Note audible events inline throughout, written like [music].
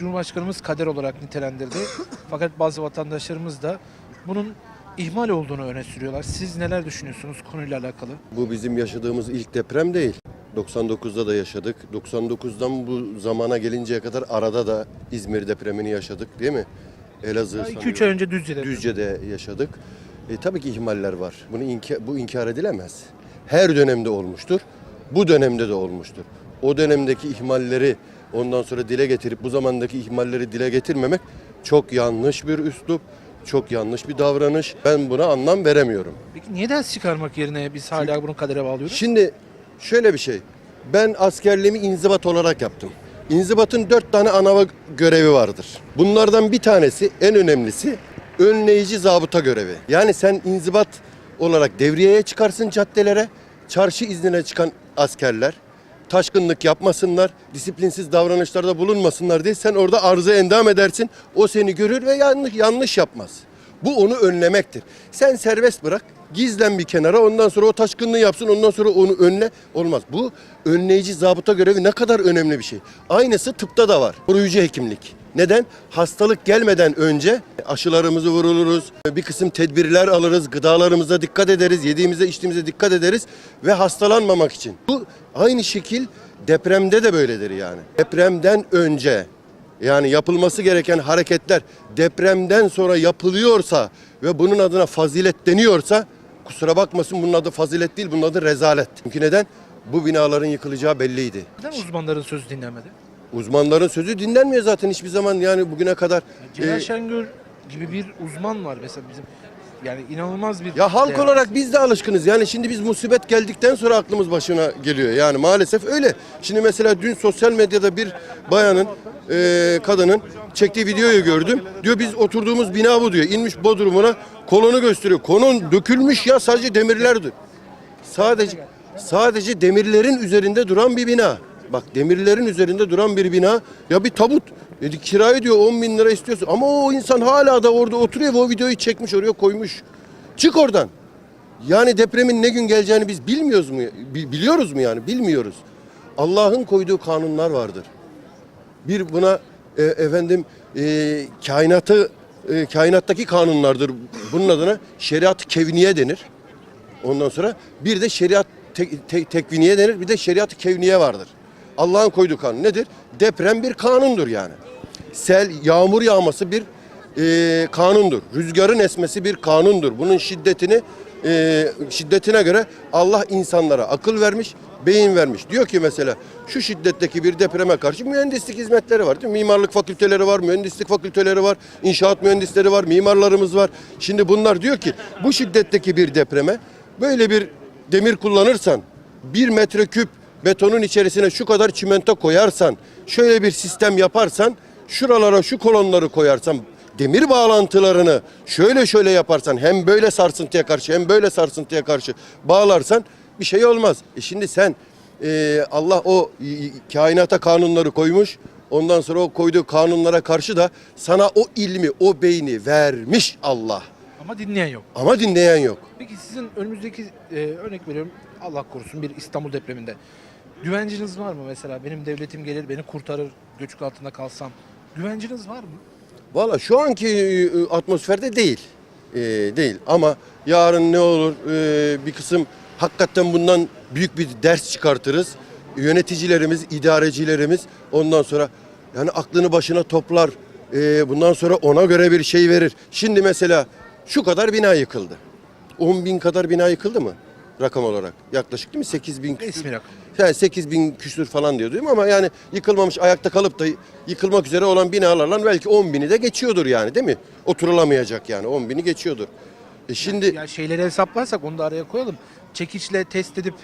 Cumhurbaşkanımız kader olarak nitelendirdi. [coughs] Fakat bazı vatandaşlarımız da bunun ihmal olduğunu öne sürüyorlar. Siz neler düşünüyorsunuz konuyla alakalı? Bu bizim yaşadığımız ilk deprem değil. 99'da da yaşadık. 99'dan bu zamana gelinceye kadar arada da İzmir depremini yaşadık değil mi? Elazığ 2-3 sanıyorum. ay önce Düzce'de. Düzce'de yaşadık. E, tabii ki ihmaller var. Bunu inka- bu inkar edilemez. Her dönemde olmuştur. Bu dönemde de olmuştur. O dönemdeki ihmalleri ondan sonra dile getirip bu zamandaki ihmalleri dile getirmemek çok yanlış bir üslup, çok yanlış bir davranış. Ben buna anlam veremiyorum. Peki niye ders çıkarmak yerine biz hala bunu kadere bağlıyoruz? Şimdi şöyle bir şey. Ben askerliğimi inzibat olarak yaptım. İnzibatın dört tane ana görevi vardır. Bunlardan bir tanesi, en önemlisi önleyici zabıta görevi. Yani sen inzibat olarak devriyeye çıkarsın caddelere, çarşı iznine çıkan askerler taşkınlık yapmasınlar, disiplinsiz davranışlarda bulunmasınlar diye sen orada arıza endam edersin. O seni görür ve yanlış yanlış yapmaz. Bu onu önlemektir. Sen serbest bırak, gizlen bir kenara ondan sonra o taşkınlığı yapsın ondan sonra onu önle olmaz. Bu önleyici zabıta görevi ne kadar önemli bir şey. Aynısı tıpta da var. Koruyucu hekimlik. Neden? Hastalık gelmeden önce aşılarımızı vuruluruz, bir kısım tedbirler alırız, gıdalarımıza dikkat ederiz, yediğimize içtiğimize dikkat ederiz ve hastalanmamak için. Bu aynı şekil depremde de böyledir yani. Depremden önce yani yapılması gereken hareketler depremden sonra yapılıyorsa ve bunun adına fazilet deniyorsa kusura bakmasın bunun adı fazilet değil bunun adı rezalet. Çünkü neden? Bu binaların yıkılacağı belliydi. Neden uzmanların sözü dinlenmedi? Uzmanların sözü dinlenmiyor zaten hiçbir zaman yani bugüne kadar. Celal Ee, Şengör gibi bir uzman var mesela bizim. Yani inanılmaz bir... ya halk değer. olarak biz de alışkınız. Yani şimdi biz musibet geldikten sonra aklımız başına geliyor. Yani maalesef öyle. Şimdi mesela dün sosyal medyada bir bayanın, e, kadının çektiği videoyu gördüm. Diyor biz oturduğumuz bina bu diyor. İnmiş bodrumuna kolonu gösteriyor. Kolon dökülmüş ya sadece demirlerdi. Sadece sadece demirlerin üzerinde duran bir bina. Bak demirlerin üzerinde duran bir bina. Ya bir tabut. Dedi kirayı diyor 10 bin lira istiyorsun. Ama o insan hala da orada oturuyor ve o videoyu çekmiş oraya koymuş. Çık oradan. Yani depremin ne gün geleceğini biz bilmiyoruz mu? Bi- Biliyoruz mu yani? Bilmiyoruz. Allah'ın koyduğu kanunlar vardır. Bir buna e, efendim e, kainatı e, kainattaki kanunlardır. Bunun adına şeriat kevniye denir. Ondan sonra bir de şeriat te- te- tekviniye denir. Bir de şeriat kevniye vardır. Allah'ın koyduğu kanun nedir? Deprem bir kanundur yani. Sel, yağmur yağması bir e, kanundur. Rüzgarın esmesi bir kanundur. Bunun şiddetini e, şiddetine göre Allah insanlara akıl vermiş, beyin vermiş. Diyor ki mesela şu şiddetteki bir depreme karşı mühendislik hizmetleri var. Değil mi? Mimarlık fakülteleri var, mühendislik fakülteleri var, inşaat mühendisleri var, mimarlarımız var. Şimdi bunlar diyor ki bu şiddetteki bir depreme böyle bir demir kullanırsan, bir metreküp betonun içerisine şu kadar çimento koyarsan, şöyle bir sistem yaparsan, şuralara şu kolonları koyarsan, demir bağlantılarını şöyle şöyle yaparsan, hem böyle sarsıntıya karşı hem böyle sarsıntıya karşı bağlarsan bir şey olmaz. E şimdi sen e, Allah o e, kainata kanunları koymuş, ondan sonra o koyduğu kanunlara karşı da sana o ilmi, o beyni vermiş Allah. Ama dinleyen yok. Ama dinleyen yok. Peki sizin önümüzdeki e, örnek veriyorum Allah korusun bir İstanbul depreminde. Güvenciniz var mı mesela? Benim devletim gelir beni kurtarır göçük altında kalsam. Güvenciniz var mı? Valla şu anki e, atmosferde değil. E, değil ama yarın ne olur e, bir kısım hakikaten bundan büyük bir ders çıkartırız. Yöneticilerimiz, idarecilerimiz ondan sonra yani aklını başına toplar. E, bundan sonra ona göre bir şey verir. Şimdi mesela şu kadar bina yıkıldı. 10 bin kadar bina yıkıldı mı? Rakam olarak. Yaklaşık değil mi? 8 bin. Resmi rakam. Yani 8 bin küsür falan diyor değil mi? Ama yani yıkılmamış ayakta kalıp da yıkılmak üzere olan binalarla belki 10 bini de geçiyordur yani değil mi? Oturulamayacak yani 10 bini geçiyordur. E şimdi Ya şeyleri hesaplarsak onu da araya koyalım. Çekiçle test edip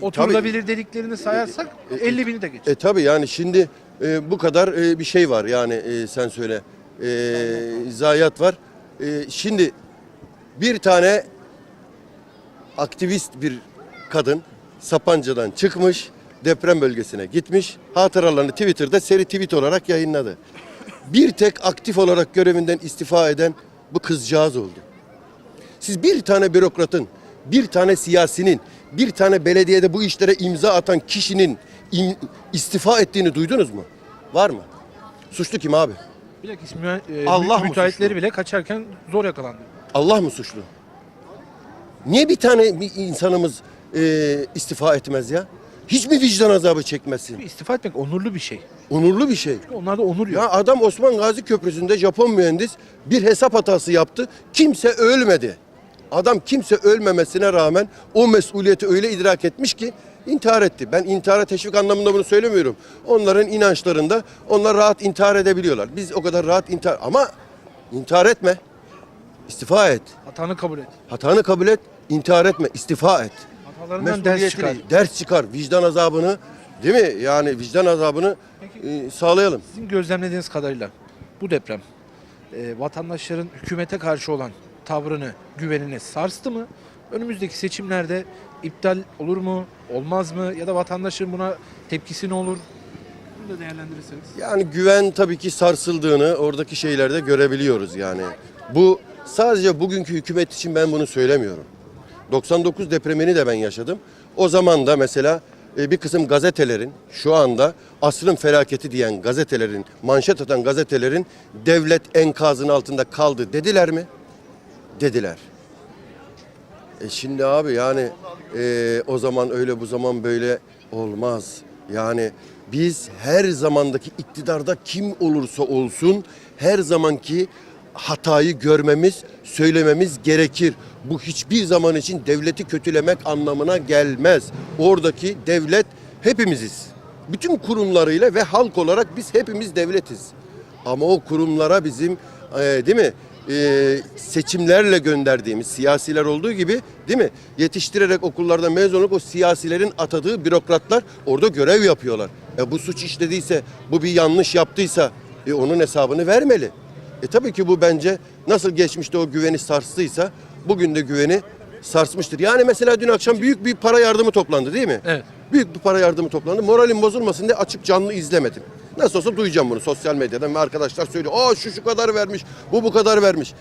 oturulabilir dediklerini sayarsak 50 bini de geçer. e tabi yani şimdi e, bu kadar e, bir şey var yani e, sen söyle e, zayiat var. E, şimdi bir tane aktivist bir kadın Sapanca'dan çıkmış deprem bölgesine gitmiş hatıralarını Twitter'da seri tweet olarak yayınladı. Bir tek aktif olarak görevinden istifa eden bu kızcağız oldu. Siz bir tane bürokratın, bir tane siyasinin, bir tane belediyede bu işlere imza atan kişinin im- istifa ettiğini duydunuz mu? Var mı? Suçlu kim abi? Bilakis müe- e, Allah mü- müteahhitleri bile kaçarken zor yakalandı. Allah mı suçlu? Niye bir tane bir insanımız e, istifa etmez ya? Hiç mi vicdan azabı çekmesin? İstifa etmek onurlu bir şey. Onurlu bir şey. Onlarda onur yok. Ya adam Osman Gazi Köprüsü'nde Japon mühendis bir hesap hatası yaptı. Kimse ölmedi. Adam kimse ölmemesine rağmen o mesuliyeti öyle idrak etmiş ki intihar etti. Ben intihara teşvik anlamında bunu söylemiyorum. Onların inançlarında onlar rahat intihar edebiliyorlar. Biz o kadar rahat intihar ama intihar etme. İstifa et. Hatanı kabul et. Hatanı kabul et, intihar etme, istifa et. Hatalarından ders çıkar. Ders çıkar. Vicdan azabını, değil mi? Yani vicdan azabını e, sağlayalım. Sizin gözlemlediğiniz kadarıyla bu deprem e, vatandaşların hükümete karşı olan tavrını, güvenini sarstı mı? Önümüzdeki seçimlerde iptal olur mu, olmaz mı? Ya da vatandaşın buna tepkisi ne olur? Bunu da değerlendirirseniz. Yani güven tabii ki sarsıldığını oradaki şeylerde görebiliyoruz yani. Bu sadece bugünkü hükümet için ben bunu söylemiyorum. 99 depremini de ben yaşadım. O zaman da mesela e, bir kısım gazetelerin şu anda asrın felaketi diyen gazetelerin, manşet atan gazetelerin devlet enkazının altında kaldı dediler mi? Dediler. E şimdi abi yani e, o zaman öyle bu zaman böyle olmaz. Yani biz her zamandaki iktidarda kim olursa olsun her zamanki hatayı görmemiz, söylememiz gerekir. Bu hiçbir zaman için devleti kötülemek anlamına gelmez. Oradaki devlet hepimiziz. Bütün kurumlarıyla ve halk olarak biz hepimiz devletiz. Ama o kurumlara bizim e, değil mi e, seçimlerle gönderdiğimiz siyasiler olduğu gibi değil mi yetiştirerek okullardan mezun olup o siyasilerin atadığı bürokratlar orada görev yapıyorlar. E, bu suç işlediyse bu bir yanlış yaptıysa e, onun hesabını vermeli. E tabii ki bu bence nasıl geçmişte o güveni sarstıysa bugün de güveni sarsmıştır. Yani mesela dün akşam büyük bir para yardımı toplandı değil mi? Evet. Büyük bir para yardımı toplandı. Moralim bozulmasın diye açıp canlı izlemedim. Nasıl olsa duyacağım bunu sosyal medyadan ve arkadaşlar söylüyor. Aa şu şu kadar vermiş, bu bu kadar vermiş.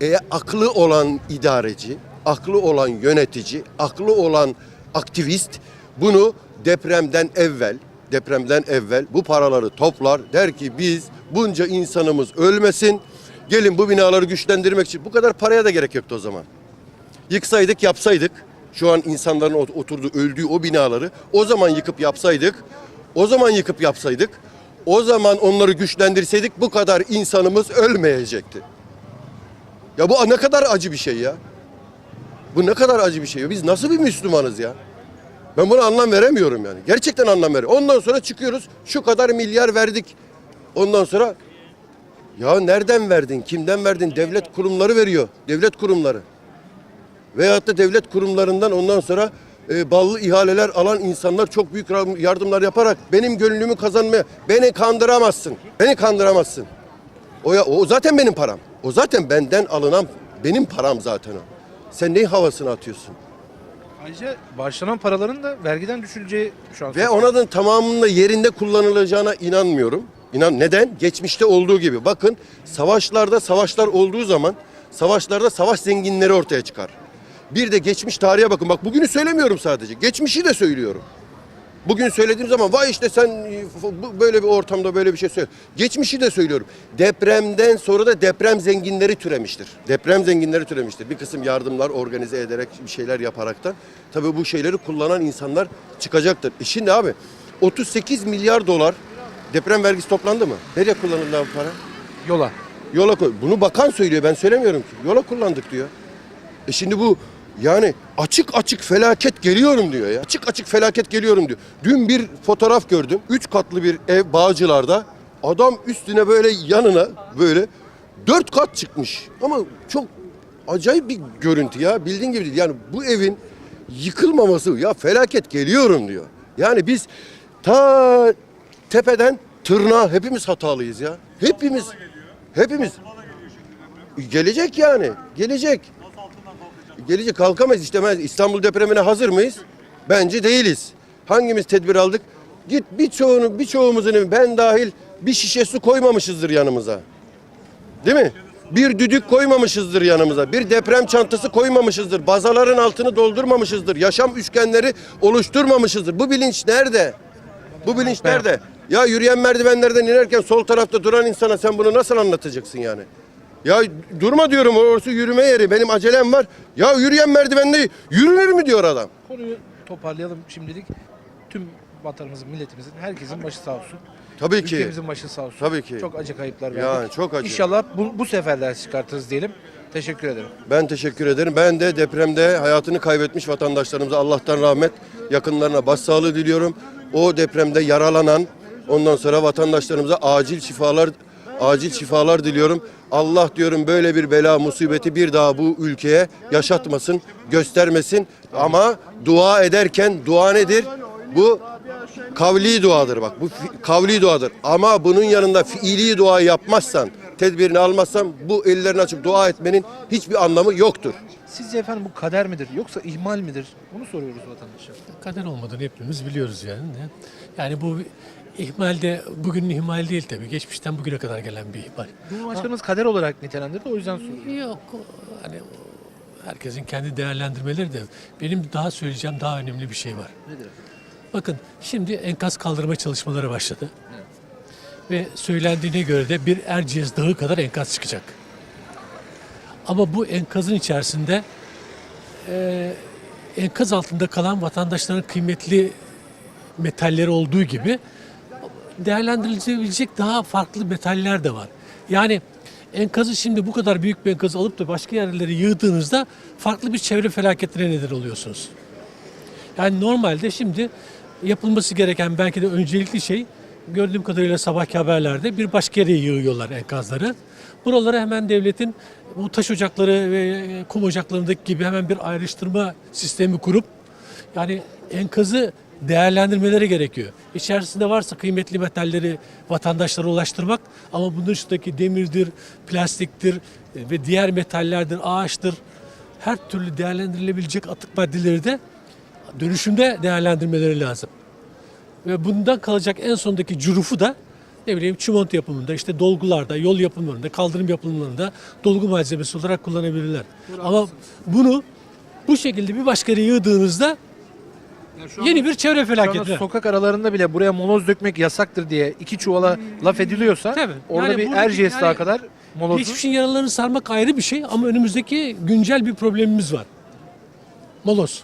E, aklı olan idareci, aklı olan yönetici, aklı olan aktivist bunu depremden evvel, depremden evvel bu paraları toplar. Der ki biz bunca insanımız ölmesin. Gelin bu binaları güçlendirmek için. Bu kadar paraya da gerek yoktu o zaman. Yıksaydık yapsaydık şu an insanların ot- oturduğu öldüğü o binaları o zaman yıkıp yapsaydık o zaman yıkıp yapsaydık o zaman onları güçlendirseydik bu kadar insanımız ölmeyecekti. Ya bu ne kadar acı bir şey ya. Bu ne kadar acı bir şey. ya. Biz nasıl bir Müslümanız ya? Ben buna anlam veremiyorum yani. Gerçekten anlam veremiyorum. Ondan sonra çıkıyoruz şu kadar milyar verdik. Ondan sonra ya nereden verdin? Kimden verdin? Devlet kurumları veriyor. Devlet kurumları. Veyahut da devlet kurumlarından ondan sonra e, ballı ihaleler alan insanlar çok büyük yardımlar yaparak benim gönlümü kazanmaya beni kandıramazsın. Beni kandıramazsın. O, ya, o zaten benim param. O zaten benden alınan benim param zaten o. Sen neyin havasını atıyorsun? Ayrıca bağışlanan paraların da vergiden düşüleceği şu an. Ve ona da tamamında yerinde kullanılacağına inanmıyorum. İnan neden? Geçmişte olduğu gibi. Bakın savaşlarda savaşlar olduğu zaman savaşlarda savaş zenginleri ortaya çıkar. Bir de geçmiş tarihe bakın. Bak bugünü söylemiyorum sadece. Geçmişi de söylüyorum. Bugün söylediğim zaman vay işte sen bu- böyle bir ortamda böyle bir şey söyle. Geçmişi de söylüyorum. Depremden sonra da deprem zenginleri türemiştir. Deprem zenginleri türemiştir. Bir kısım yardımlar organize ederek bir şeyler yaparaktan. Tabii bu şeyleri kullanan insanlar çıkacaktır. E şimdi abi 38 milyar dolar deprem vergisi toplandı mı? Nereye kullanıldı abi para? Yola. Yola koy. Bunu bakan söylüyor ben söylemiyorum ki. Yola kullandık diyor. E şimdi bu yani açık açık felaket geliyorum diyor ya. Açık açık felaket geliyorum diyor. Dün bir fotoğraf gördüm. Üç katlı bir ev Bağcılar'da. Adam üstüne böyle yanına böyle dört kat çıkmış. Ama çok acayip bir görüntü ya. Bildiğin gibi değil. Yani bu evin yıkılmaması ya felaket geliyorum diyor. Yani biz ta tepeden tırnağa hepimiz hatalıyız ya. Hepimiz. Hepimiz. Gelecek yani. Gelecek. Gelecek kalkamayız işte. Ben- İstanbul depremine hazır mıyız? Bence değiliz. Hangimiz tedbir aldık? Git birçoğunu, birçoğumuzun ben dahil bir şişe su koymamışızdır yanımıza. Değil mi? Bir düdük koymamışızdır yanımıza. Bir deprem çantası koymamışızdır. Bazaların altını doldurmamışızdır. Yaşam üçgenleri oluşturmamışızdır. Bu bilinç nerede? Bu bilinç nerede? Ya yürüyen merdivenlerden inerken sol tarafta duran insana sen bunu nasıl anlatacaksın yani? Ya durma diyorum orası yürüme yeri. Benim acelem var. Ya yürüyen merdivende yürünür mü diyor adam. Konuyu toparlayalım şimdilik. Tüm vatanımızın, milletimizin, herkesin başı sağ olsun. Tabii ki. Ülkemizin başı sağ olsun. Tabii ki. Çok acı kayıplar verdik. Yani çok acı. İnşallah bu, bu sefer ders çıkartırız diyelim. Teşekkür ederim. Ben teşekkür ederim. Ben de depremde hayatını kaybetmiş vatandaşlarımıza Allah'tan rahmet, yakınlarına başsağlığı diliyorum. O depremde yaralanan ondan sonra vatandaşlarımıza acil şifalar acil şifalar diliyorum. Allah diyorum böyle bir bela musibeti bir daha bu ülkeye yaşatmasın, göstermesin. Ama dua ederken dua nedir? Bu kavli duadır bak. Bu kavli duadır. Ama bunun yanında fiili dua yapmazsan, tedbirini almazsan bu ellerini açıp dua etmenin hiçbir anlamı yoktur. Sizce efendim bu kader midir yoksa ihmal midir? Bunu soruyoruz vatandaşa. kader olmadığını hepimiz biliyoruz yani. Yani bu ihmal de bugünün ihmal değil tabii. Geçmişten bugüne kadar gelen bir ihmal. Cumhurbaşkanımız kader olarak nitelendirdi o yüzden soruyorum. Yok hani herkesin kendi değerlendirmeleri de benim daha söyleyeceğim daha önemli bir şey var. Nedir efendim? Bakın şimdi enkaz kaldırma çalışmaları başladı. Ve söylendiğine göre de bir Erciyes Dağı kadar enkaz çıkacak. Ama bu enkazın içerisinde e, enkaz altında kalan vatandaşların kıymetli metalleri olduğu gibi değerlendirilebilecek daha farklı metaller de var. Yani enkazı şimdi bu kadar büyük bir enkazı alıp da başka yerlere yığdığınızda farklı bir çevre felaketine neden oluyorsunuz. Yani normalde şimdi yapılması gereken belki de öncelikli şey gördüğüm kadarıyla sabahki haberlerde bir başka yere yığıyorlar enkazları. Buralara hemen devletin bu taş ocakları ve kum ocaklarındaki gibi hemen bir ayrıştırma sistemi kurup yani enkazı değerlendirmeleri gerekiyor. İçerisinde varsa kıymetli metalleri vatandaşlara ulaştırmak ama bunun dışındaki demirdir, plastiktir e, ve diğer metallerdir, ağaçtır. Her türlü değerlendirilebilecek atık maddeleri de dönüşümde değerlendirmeleri lazım. Ve bundan kalacak en sondaki curufu da ne bileyim çimento yapımında, işte dolgularda, yol yapımlarında, kaldırım yapımlarında dolgu malzemesi olarak kullanabilirler. Ama bunu bu şekilde bir başka yere yığdığınızda yeni bir çevre felaketi. sokak aralarında bile buraya moloz dökmek yasaktır diye iki çuvala laf ediliyorsa Tabii. orada Yani bir Erciyes yani kadar molozun Geçmişin yaralarını sarmak ayrı bir şey ama önümüzdeki güncel bir problemimiz var. Moloz.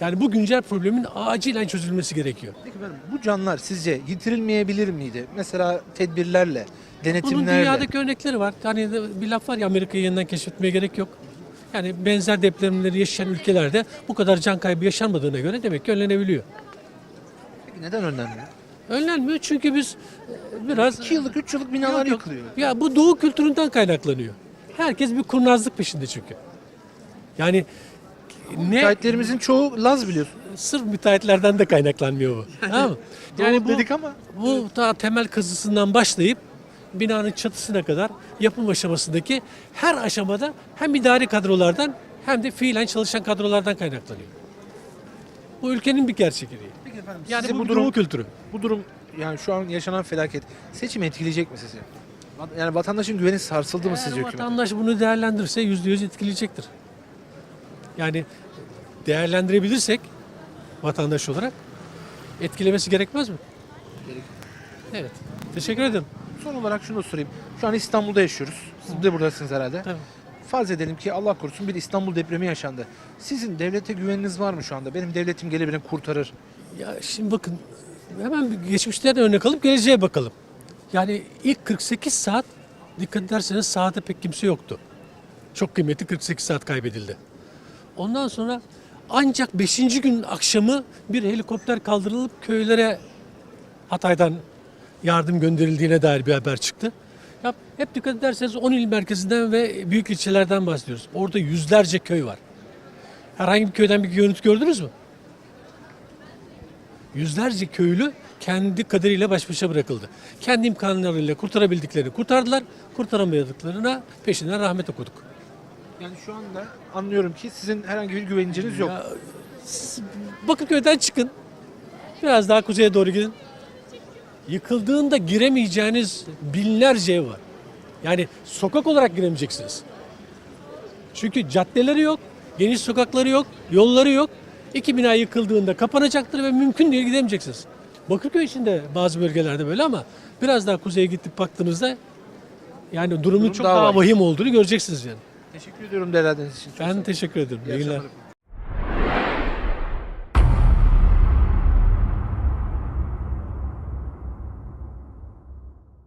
Yani bu güncel problemin acilen çözülmesi gerekiyor. Peki efendim, bu canlar sizce yitirilmeyebilir miydi? Mesela tedbirlerle, Bunun denetimlerle. dünyadaki örnekleri var. Hani bir laf var ya Amerika'yı yeniden keşfetmeye gerek yok. Yani benzer depremleri yaşayan ülkelerde bu kadar can kaybı yaşanmadığına göre demek ki önlenebiliyor. Peki neden önlenmiyor? Önlenmiyor çünkü biz e, biraz... 2 yıllık, 3 yıllık binalar Yok, yok. yıkılıyor. Ya bu doğu kültüründen kaynaklanıyor. Herkes bir kurnazlık peşinde çünkü. Yani ne Müteahhitlerimizin çoğu Laz biliyorsun. sırf müteahhitlerden de kaynaklanmıyor bu. [laughs] tamam mı? Doğu dedik ama. bu daha temel kazısından başlayıp binanın çatısına kadar yapım aşamasındaki her aşamada hem idari kadrolardan hem de fiilen çalışan kadrolardan kaynaklanıyor. Bu ülkenin bir gerçekliği. Peki efendim Yani bu, bu durum kültürü. bu durum yani şu an yaşanan felaket seçimi etkileyecek mi sizi? Yani vatandaşın güveni sarsıldı mı sizce Eğer hükümete? vatandaş bunu değerlendirirse yüzde yüz etkileyecektir. Yani değerlendirebilirsek vatandaş olarak etkilemesi gerekmez mi? Evet. Teşekkür ederim. Son olarak şunu da sorayım. Şu an İstanbul'da yaşıyoruz. Siz de buradasınız herhalde. Tabii. Farz edelim ki Allah korusun bir İstanbul depremi yaşandı. Sizin devlete güveniniz var mı şu anda? Benim devletim gelir beni kurtarır. Ya şimdi bakın hemen geçmişten örnek alıp geleceğe bakalım. Yani ilk 48 saat dikkat ederseniz sahada pek kimse yoktu. Çok kıymetli 48 saat kaybedildi. Ondan sonra ancak 5. gün akşamı bir helikopter kaldırılıp köylere Hatay'dan yardım gönderildiğine dair bir haber çıktı. Ya hep dikkat ederseniz 10 il merkezinden ve büyük ilçelerden bahsediyoruz. Orada yüzlerce köy var. Herhangi bir köyden bir görüntü gördünüz mü? Yüzlerce köylü kendi kaderiyle baş başa bırakıldı. Kendi imkanlarıyla kurtarabildiklerini kurtardılar, kurtaramadıklarına peşinden rahmet okuduk. Yani şu anda anlıyorum ki sizin herhangi bir güvenceniz yok. Ya, Bakırköy'den çıkın, biraz daha kuzeye doğru gidin. Yıkıldığında giremeyeceğiniz binlerce ev var. Yani sokak olarak giremeyeceksiniz. Çünkü caddeleri yok, geniş sokakları yok, yolları yok. İki bina yıkıldığında kapanacaktır ve mümkün değil gidemeyeceksiniz. Bakırköy için de bazı bölgelerde böyle ama biraz daha kuzeye gidip baktığınızda yani durumun Durum çok daha daha vahim. olduğunu göreceksiniz yani. Teşekkür ediyorum değerlendirdiğiniz için. Çok. Ben teşekkür ederim. İyi İyi günler.